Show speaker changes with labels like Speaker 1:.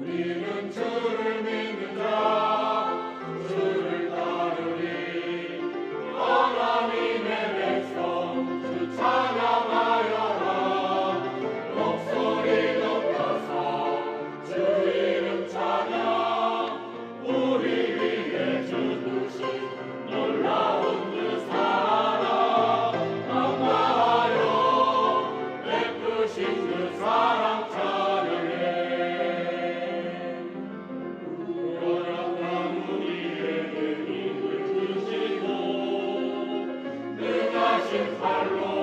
Speaker 1: 우리는 Russian Pharaoh.